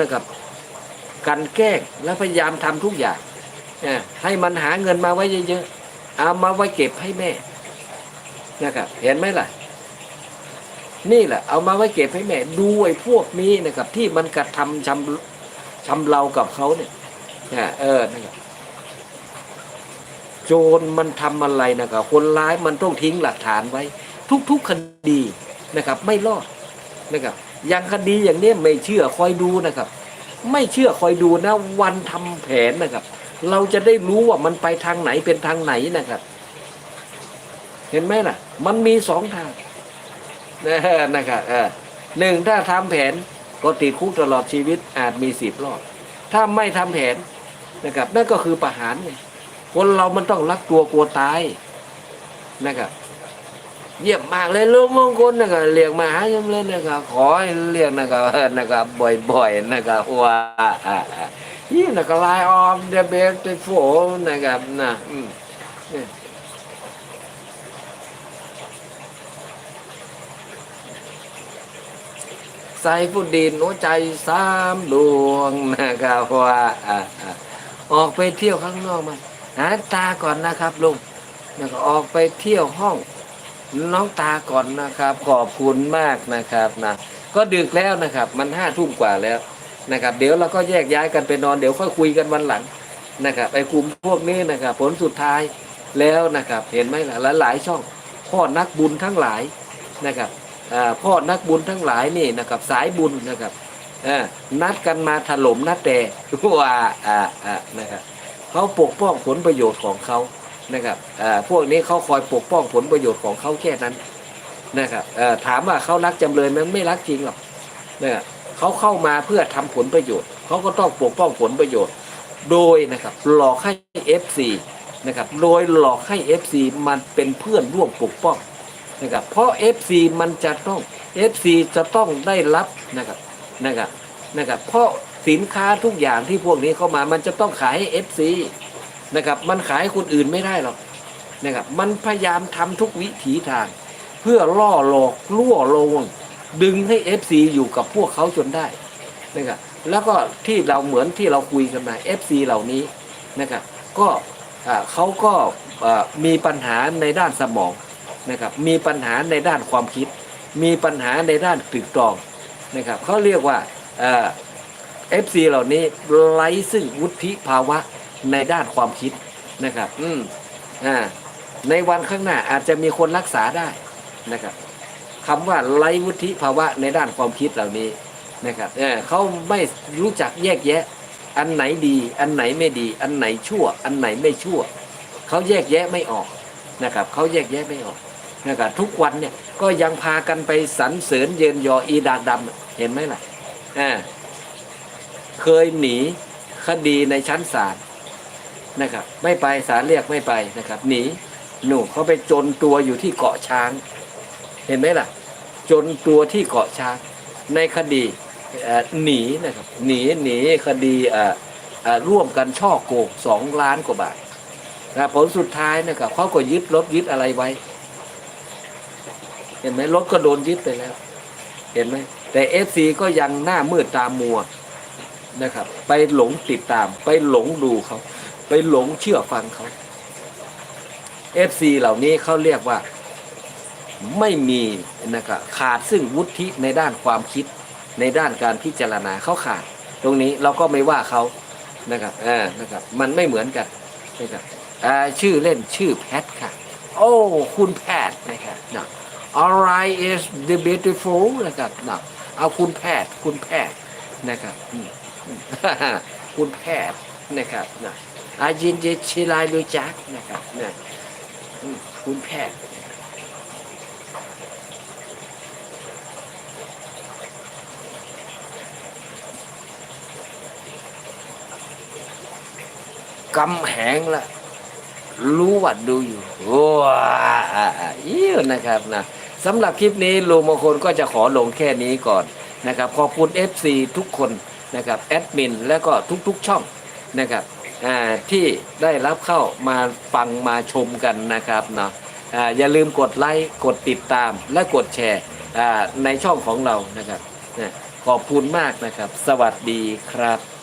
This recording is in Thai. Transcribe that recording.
นะครับกันแกล้งและพยายามทำทุกอย่างให้มันหาเงินมาไว้เยอะๆเอามาไว้เก็บให้แม่นะครับ เห็นไหมล่ะ นี่แหละ เอามาไว้เก็บให้แม่ดูไอ้พวกนี้นะครับ ที่มันกระทำชำชำเรากับเขาเนี่ยเออนะครับโจรมันทำอะไรนะครับ คนร้ายมันต้องทิ้งหลักฐานไว้ ทุก ๆคดีนะครับ ไม่รอดนะครับ อย่างคดีอย่างนี้ไม่เชื่อคอยดูนะครับ ไม่เชื่อคอยดูนะ วันทำแผนนะครับ เราจะได้รู้ว่ามันไปทางไหนเป็นทางไหนนะครับ เห็นไหมล่ะ มันมีสองทางนะครับหนึ่งถ้าทำแผนก็ติดคุกตลอดชีวิตอาจมีสิบรอบถ้าไม่ทำแผนนะครับนั่นก็คือประหารไงคนเรามันต้องรักตัวกลัวตายนะครับ เยี่ยมมากเลยลูกมงคลนะครับเรียกมาหาจำเลยนะครับขอให้เรียกนะครับนะครับบ่อยๆนะครับว่าอ่าอ่ายี่นะครับไลน์ออมเดเบกโฟนะครับนะเนี่ยใส่ฟุดดินหัวใจสามดวงนะครับว่าออกไปเที่ยวข้างนอกมาหาตาก่อนนะครับลุงนะออกไปเที่ยวห้อง น้องตาก่อนนะครับ ขอบคุณมากนะครับนะก็ดึกแล้วนะครับ มันห้าทุ่มกว่าแล้วนะครับ เดี๋ยวเราก็แยกย้ายกันไปนอนเดี๋ยวค่อยคุยกันวันหลังนะครับไอ้กลุ่มพวกนี้นะครับ ผลสุดท้ายแล้วนะครับ เห็นไหมล่ะหลายๆช่องพ่อนักบุญทั้งหลายนะครับพ่อนักบุญทั้งหลายนี่นะครับ สายบุญนะครับนัดกันมาถล่มนัดแต่ว่าอ่านะครับเขาปกป้องผลประโยชน์ของเขา นะครับพวกนี้เขาคอยปกป้องผลประโยชน์ของเขาแค่นั้นนะครับถามว่าเขารักจำเลยไหมันไม่รักจริงหรอกนะครับเขาเข้ามาเพื่อทำผลประโยชน์เขาก็ต้องปกป้องผลประโยชน์ โดยนะครับหลอกให้ FC นะครับโดยหลอกให้ FC มันเป็นเพื่อนร่วมปกป้องนะครับเพราะ FC มันจะต้อง FC จะต้องได้รับนะครับนะครับนะครับเพราะสินค้าทุกอย่างที่พวกนี้เข้ามามันจะต้องขายให้ FC นะครับ มันขายให้คนอื่นไม่ได้หรอกนะครับ มันพยายามทำทุกวิถีทาง เพื่อล่อหลอกล่วลวงดึงให้ FC อยู่กับพวกเขาจนได้นะครับแล้วก็ที่เราเหมือนที่เราคุยกันมา FC เหล่านี้นะครับก็เขาก็มีปัญหาในด้านสมองนะครับมีปัญหาในด้านความคิด มีปัญหาในด้านตรึกตรองนะครับเขาเรียกว่าเอ่า FC เหล่านี้ไร้ซึ่งวุฒิภาวะ ในด้านความคิดนะครับ อืมอ่าในวันข้างหน้าอาจจะมีคนรักษาได้นะครับคำว่าไร้วุฒิภาวะในด้านความคิดเหล่านี้นะครับเออเขาไม่รู้จักแยกแยะ อันไหนดี อันไหนไม่ดี อันไหนชั่ว อันไหนไม่ชั่ว เขาแยกแยะไม่ออกนะครับเขาแยกแยะไม่ออกนะครับทุกวันเนี่ยก็ยังพากันไปสรรเสริญเยินยออีดากดำเห็นไหมล่ะอ่าเคยหนีคดีในชั้นศาล นะครับ ไม่ไปศาลเรียกไม่ไปนะครับหนีหนูเขาไปจนตัวอยู่ที่เกาะช้าง เห็นไหมล่ะ จนตัวที่เกาะช้าง ในคดีหนีนะครับหนีหนีคดีร่วมกันช่อโกงสองล้านกว่าบาทนะผลสุดท้ายนะครับเขาก็ยึดรถยึดอะไรไว้ เห็นไหมรถก็โดนยึดไปแล้ว เห็นไหมแต่เอฟซีก็ยังหน้ามืดตามัวนะครับ ไปหลงติดตาม ไปหลงดูเขา ไปหลงเชื่อฟังเขา FC เหล่านี้เขาเรียกว่าไม่มีนะครับขาดซึ่งวุฒิในด้านความคิดในด้านการพิจารณาเขาขาด ตรงนี้เราก็ไม่ว่าเขานะครับเออนะครับ มันไม่เหมือนกันนะครับชื่อเล่นชื่อแพทค่ะ โอ้คุณแพทนะครับนะ alright is the beautiful นะครับนะเอาคุณแพทย์คุณแพทย์นะครับคุณแพทย์นะครับนะ อายินเชิลายลูจักนะครับนะอืมคุณแพทย์กำแหงละรู้ว่าดูอยู่ว้าอิ่วนะครับนะสำหรับคลิปนี้ลุงมงคลก็จะขอลงแค่นี้ก่อนนะครับ ขอบคุณ FC ทุกคนนะครับแอดมินและก็ทุกๆช่องนะครับ ที่ได้รับเข้ามาฟังมาชมกันนะครับเนาะอย่าลืมกดไลค์กดติดตามและกดแชร์ในช่องของเรานะครับขอบคุณมากนะครับ สวัสดีครับ